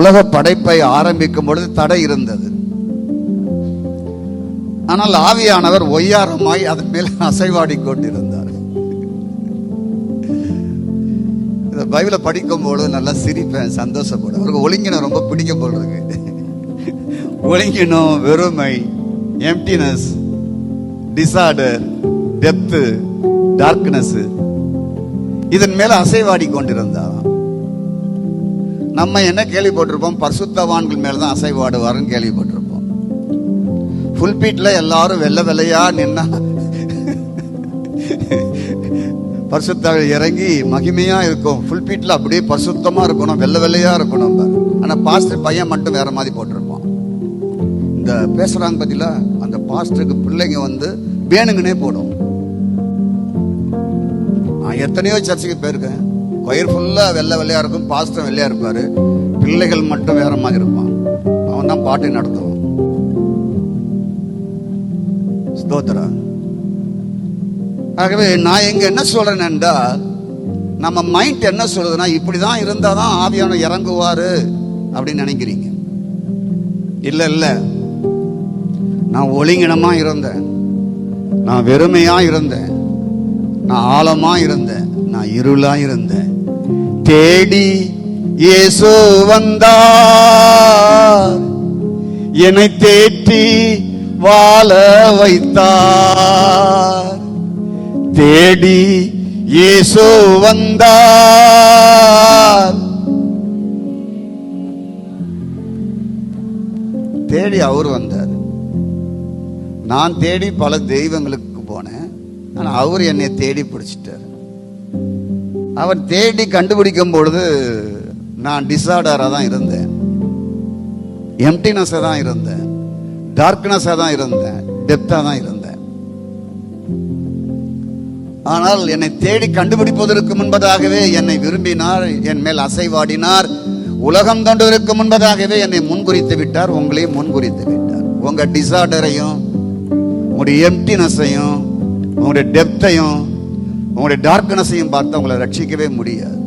உலக படைப்பை ஆரம்பிக்கும் பொழுது தடை இருந்தது. ஆனால் ஆவியானவர் ஒய்யாரமாய் அதன் மேல் அசைவாடி கொண்டிருந்தார். இந்த பைபிளை படிக்கும் பொழுது நல்லா சிரிப்பேன் சந்தோஷப்படும் அவருக்கு ஒழுங்கினம் ரொம்ப பிடிக்கும் போல இருக்கு. ஒழுங்கினம் வெறுமை எம்டினஸ் டிசார்டர் டெப்த்து டார்க்னஸ் இதன் மேல அசைவாடி கொண்டிருந்தாராம். நம்ம என்ன கேள்விப்பட்டிருப்போம்? பரிசுத்தவான்கள் மேல தான் அசைவாடுவாருன்னு கேள்விப்பட்டிருப்போம். புல்பீட்ல எல்லாரும் வெள்ளை வெள்ளையா நின்னா பரிசுத்த இறங்கி மகிமையா இருக்கும். புல்பீட்ல அப்படியே பரிசுத்தமா இருக்கணும் வெள்ளை வெள்ளையா இருக்கணும் ஆனா பாஸ்டர் பையன் மட்டும் வேற மாதிரி போட்டிருப்பான். இந்த பேசுறாங்க பத்தில அந்த பாஸ்டருக்கு பிள்ளைங்க வந்து வேணுங்கனே போடும். நான் எத்தனையோ சர்ச்சுக்கு போயிருக்கேன். வயிறு ஃபுல்லாக வெள்ளை வெள்ளையாக இருக்கும் பாஸ்டர் வெள்ளையாக இருப்பார். பிள்ளைகள் மட்டும் வேற மாதிரி இருப்பான். அவன் தான் பாட்டை நடத்துவான். ஸ்தோத்திரம். ஆகவே நான் எங்க என்ன சொல்றேன் என்றால் நம்ம மைண்ட் என்ன சொல்லுதுன்னா இப்படிதான் இருந்தாதான் ஆவியான இறங்குவாரு அப்படின்னு நினைக்கிறீங்க. இல்ல இல்ல. நான் ஒளிங்கினமாக இருந்தேன். நான் வெறுமையா இருந்தேன். நான் ஆழமா இருந்தேன். நான் இருளா இருந்தேன். தேடி இயேசு வந்தார். என்னை தேற்றி வாழ வைத்தார். தேடி இயேசு வந்தார். தேடி அவர் வந்தார். நான் தேடி பல தெய்வங்களுக்கு போனேன். ஆனால் அவர் என்னை தேடி பிடிச்சிட்டார். அவர் தேடி கண்டுபிடிக்கும் பொழுது நான் டிசார்டராக தான் இருந்தேன். எம்டினஸாக தான் இருந்தேன். டார்க்னஸாக தான் இருந்தேன். டெப்த்தாக தான் இருந்தேன். ஆனால் என்னை தேடி கண்டுபிடிப்பதற்கு முன்பதாகவே என்னை விரும்பினார் என் மேல் அசைவாடினார். உலகம் தோன்றுவதற்கு முன்பதாகவே என்னை முன்குறித்து விட்டார் உங்களையும் முன்குறித்து விட்டார். உங்கள் டிசார்டரையும் உங்களுடைய எம்டினஸையும் உங்களுடைய டெப்த்தையும் உங்களுடைய டார்க்னஸையும் பார்த்து அவங்களை ரட்சிக்கவே முடியாது.